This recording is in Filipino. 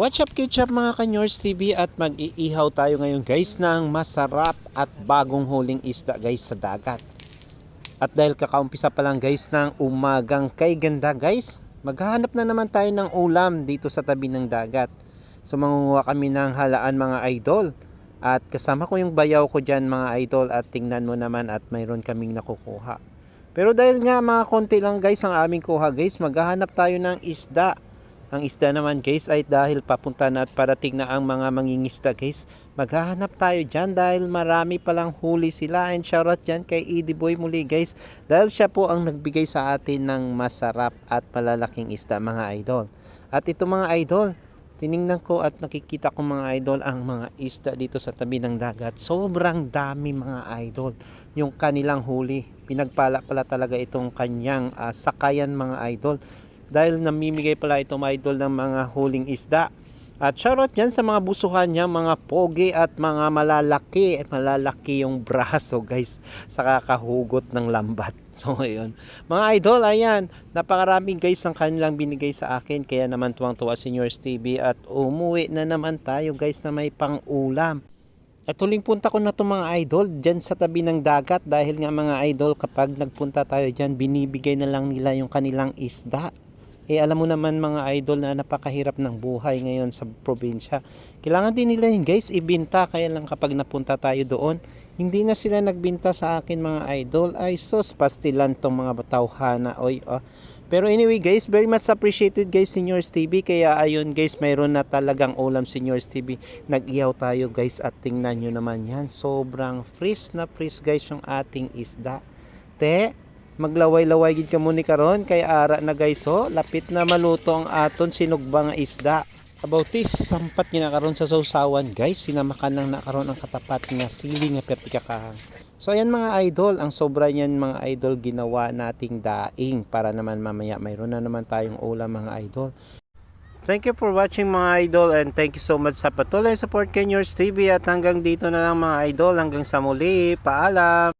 What's up, ketchup mga kanyors TV at mag-iihaw tayo ngayon guys ng masarap at bagong huling isda guys sa dagat. At dahil kakaumpisa pa lang guys ng umagang kay ganda guys, maghahanap na naman tayo ng ulam dito sa tabi ng dagat. So mangunguha kami ng halaan mga idol. At kasama ko yung bayaw ko dyan mga idol at tingnan mo naman at mayroon kaming nakukuha. Pero dahil nga mga konti lang guys ang aming kuha guys, maghahanap tayo ng isda. Ang isda naman guys ay dahil papunta na at parating na ang mga mangingisda guys. Maghahanap tayo dyan dahil marami palang huli sila. And shoutout dyan kay Edie Boy muli guys. Dahil siya po ang nagbigay sa atin ng masarap at malalaking isda mga idol. At ito mga idol, tiningnan ko at nakikita ko mga idol ang mga isda dito sa tabi ng dagat. Sobrang dami mga idol yung kanilang huli. Pinagpala pala talaga itong kanyang ah, sakayan mga idol dahil namimigay pala itong idol ng mga huling isda. At shoutout yan sa mga busuhan niya, mga pogi at mga malalaki. Malalaki yung braso guys sa kakahugot ng lambat. So ayun. Mga idol, ayan. Napakarami guys ang kanilang binigay sa akin. Kaya naman tuwang-tuwa Seniors TV at umuwi na naman tayo guys na may pang-ulam. At huling punta ko na to mga idol dyan sa tabi ng dagat dahil nga mga idol kapag nagpunta tayo dyan binibigay na lang nila yung kanilang isda. Eh alam mo naman mga idol na napakahirap ng buhay ngayon sa probinsya. Kailangan din nila yun guys ibinta kaya lang kapag napunta tayo doon hindi na sila nagbinta sa akin mga idol ay sos pastilan tong mga batawhana oy oh. Pero anyway guys, very much appreciated guys Seniors TV. Kaya ayun guys, mayroon na talagang ulam Seniors TV. Nag-ihaw tayo guys at tingnan nyo naman yan. Sobrang fresh na fresh guys yung ating isda. Te, maglaway-laway gid ka muni karon kay ara na guys ho. Lapit na maluto ang aton sinugbang nga isda. About this, sampat nga karon sa sausawan guys. Sinamakan lang na karon ang katapat nga sili nga pertikakahang. So ayan mga idol, ang sobra niyan mga idol ginawa nating daing para naman mamaya mayroon na naman tayong ulam mga idol. Thank you for watching mga idol and thank you so much sa patuloy support kay Yours TV at hanggang dito na lang mga idol hanggang sa muli. Paalam!